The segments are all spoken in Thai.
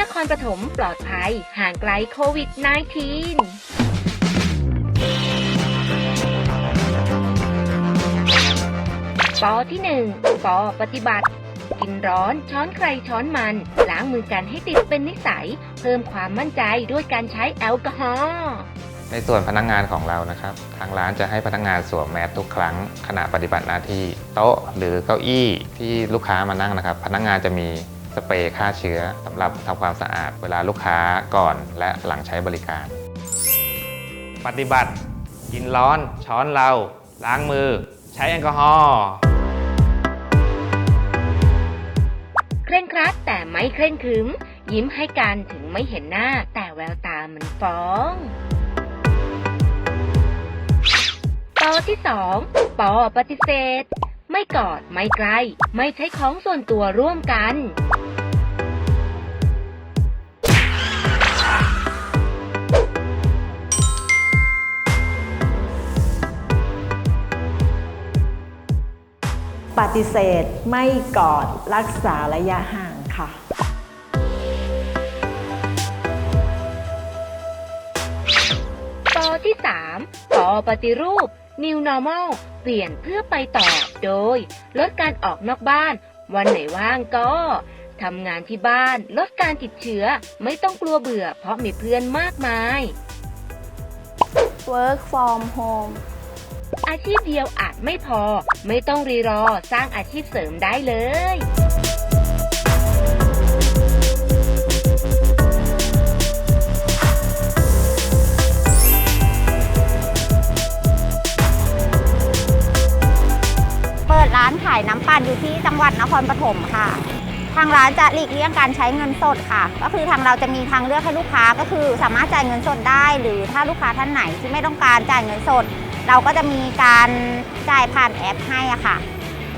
นครปฐมปลอดภัย ห่างไกลโควิด -19 ปอที่หนึ่งปอปฏิบัติ กินร้อนช้อนใครช้อนมัน ล้างมือกันให้ติดเป็นนิสัย เพิ่มความมั่นใจด้วยการใช้แอลกอฮอล์ในส่วนพนักงานของเรานะครับ ทางร้านจะให้พนักงานสวมแมสทุกครั้งขณะปฏิบัติหน้าที่ โต๊ะหรือเก้าอี้ที่ลูกค้ามานั่งนะครับ พนักงานจะมี สเปรย์ฆ่าเชื้อสำหรับทำความสะอาดเวลาลูกค้าก่อนและหลังใช้บริการ ปฏิบัติ กินร้อน ช้อนเรา ล้างมือ ใช้แอลกอฮอล์เคร่งครัดแต่ไม่เคร่งครึม ยิ้มให้กันถึงไม่เห็นหน้า แต่แววตามันฟ้องปอที่สองปอปฏิเสธ ไม่กอด ไม่ใกล้ไม่ใช้ของส่วนตัวร่วมกัน ปฏิเสธไม่กอดรักษาระยะห่างค่ะ ปอที่สามปอปฏิรูป New Normal เปลี่ยนเพื่อไปต่อ โดย ลดการออกนอกบ้าน วันไหนว่างก็ทำงานที่บ้าน ลดการติดเชื้อ ไม่ต้องกลัวเบื่อ เพราะมีเพื่อนมากมาย work from home อาชีพเดียวอาจไม่พอ ไม่ต้องรีรอ สร้างอาชีพเสริมได้เลยานขายน้ำปั่นอยู่ที่จังหวัดนครปฐมค่ะ ทางร้านจะหลีกเลี่ยงการใช้เงินสดค่ะ ก็คือทางเราจะมีทางเลือกให้ลูกค้าก็คือสามารถจ่ายเงินสดได้ หรือถ้าลูกค้าท่านไหนที่ไม่ต้องการจ่ายเงินสด เราก็จะมีการจ่ายผ่านแอปให้อะค่ะ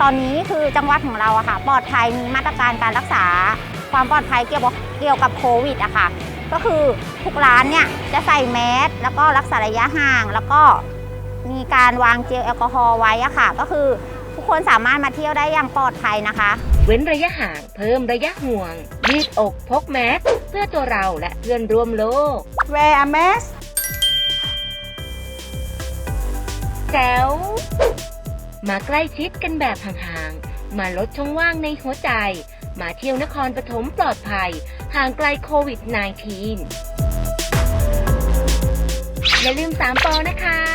ตอนนี้คือจังหวัดของเราอะค่ะ ปลอดภัยมีมาตรการการรักษา ความปลอดภัยเกี่ยวกับเกี่ยวกับโควิดอะค่ะก็คือทุกร้านเนี่ยจะใส่แมสแล้วก็รักษาระยะห่าง แล้วก็มีการวางเจลแอลกอฮอล์ไว้อะค่ะ ก็คือ คนสามารถมาเที่ยวได้อย่างปลอดภัยนะคะ เว้นระยะห่างเพิ่มระยะห่วง ยืดอกพกแมสเพื่อตัวเราและเพื่อนร่วมโลก wear a mask แจ๋วมาใกล้ชิดกันแบบห่างๆ มาลดช่องว่างในหัวใจ มาเที่ยวนครปฐมปลอดภัย ห่างไกลโควิด -19 อย่าลืม3ปอนะคะ